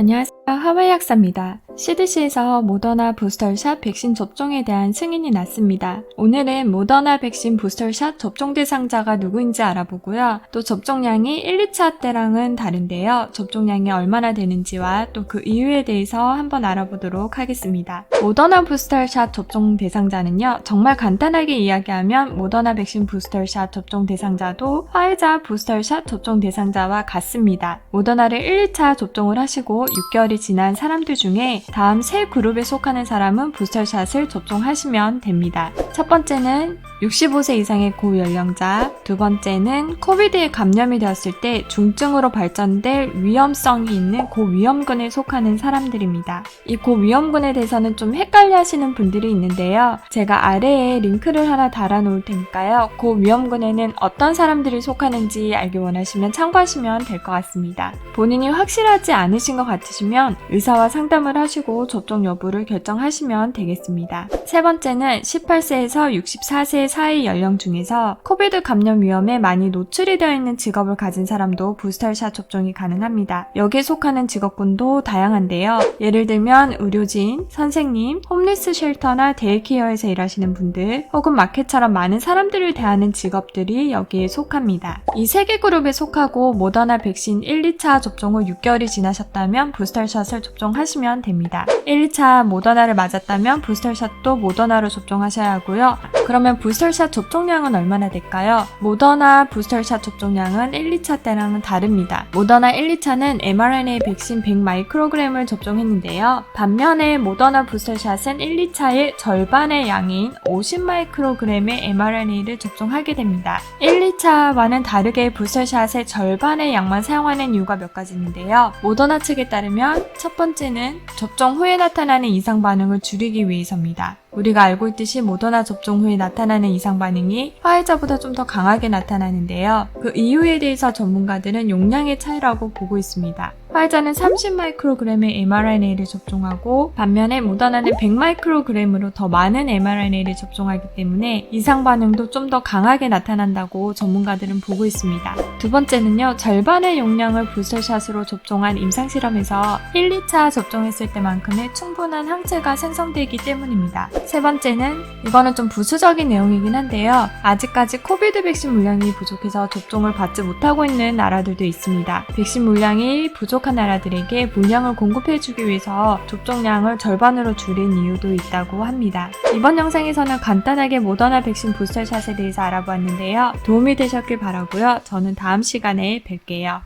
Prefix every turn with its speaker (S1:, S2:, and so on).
S1: 안녕하세요. 하와이 학사입니다. CDC에서 모더나 부스터샷 백신 접종에 대한 승인이 났습니다. 오늘은 모더나 백신 부스터샷 접종 대상자가 누구인지 알아보고요. 또 접종량이 1, 2차 때랑은 다른데요. 접종량이 얼마나 되는지와 또 그 이유에 대해서 한번 알아보도록 하겠습니다. 모더나 부스터샷 접종 대상자는요. 정말 간단하게 이야기하면 모더나 백신 부스터샷 접종 대상자도 화이자 부스터샷 접종 대상자와 같습니다. 모더나를 1, 2차 접종을 하시고 6개월이 지난 사람들 중에 다음 세 그룹에 속하는 사람은 부스터샷을 접종하시면 됩니다. 첫 번째는 65세 이상의 고연령자, 두 번째는 코비드에 감염이 되었을 때 중증으로 발전될 위험성이 있는 고위험군에 속하는 사람들입니다. 이 고위험군에 대해서는 좀 헷갈려 하시는 분들이 있는데요. 제가 아래에 링크를 하나 달아 놓을 테니까요. 고위험군에는 어떤 사람들이 속하는지 알기 원하시면 참고하시면 될 것 같습니다. 본인이 확실하지 않으신 것 같으시면 의사와 상담을 하시고 접종 여부를 결정하시면 되겠습니다. 세 번째는 18세에서 64세 사이 연령 중에서 코비드 감염 위험에 많이 노출이 되어 있는 직업을 가진 사람도 부스터샷 접종이 가능합니다. 여기에 속하는 직업군도 다양한데요. 예를 들면 의료진, 선생님, 홈리스 쉘터나 데이케어에서 일하시는 분들, 혹은 마켓처럼 많은 사람들을 대하는 직업들이 여기에 속합니다. 이 세 개 그룹에 속하고 모더나 백신 1, 2차 접종 후 6개월이 지나셨다면 부스터샷을 접종하시면 됩니다. 1, 2차 모더나를 맞았다면 부스터샷도 모더나로 접종하셔야 하고요. 그러면 부스터 샷 접종량은 얼마나 될까요? 모더나 부스터샷 접종량은 1, 2차 때랑은 다릅니다. 모더나 1, 2차는 mRNA 백신 100마이크로그램을 접종했는데요. 반면에 모더나 부스터샷은 1, 2차의 절반의 양인 50마이크로그램의 mRNA를 접종하게 됩니다. 1, 2차와는 다르게 부스터샷의 절반의 양만 사용하는 이유가 몇 가지 있는데요. 모더나 측에 따르면 첫 번째는 접종 후에 나타나는 이상 반응을 줄이기 위해서입니다. 우리가 알고 있듯이 모더나 접종 후에 나타나는 이상 반응이 화이자보다 좀 더 강하게 나타나는데요. 그 이유에 대해서 전문가들은 용량의 차이라고 보고 있습니다. 화이자는 30마이크로그램의 mRNA를 접종하고 반면에 모더나는 100마이크로그램으로 더 많은 mRNA를 접종하기 때문에 이상 반응도 좀 더 강하게 나타난다고 전문가들은 보고 있습니다. 두 번째는요, 절반의 용량을 부스터샷으로 접종한 임상실험에서 1, 2차 접종했을 때만큼의 충분한 항체가 생성되기 때문입니다. 세 번째는 이거는 좀 부수적인 내용이긴 한데요. 아직까지 코비드 백신 물량이 부족해서 접종을 받지 못하고 있는 나라들도 있습니다. 백신 물량이 부족한 나라들에게 물량을 공급해주기 위해서 접종량을 절반으로 줄인 이유도 있다고 합니다. 이번 영상에서는 간단하게 모더나 백신 부스터샷에 대해서 알아보았는데요. 도움이 되셨길 바라고요. 저는 다음 시간에 뵐게요.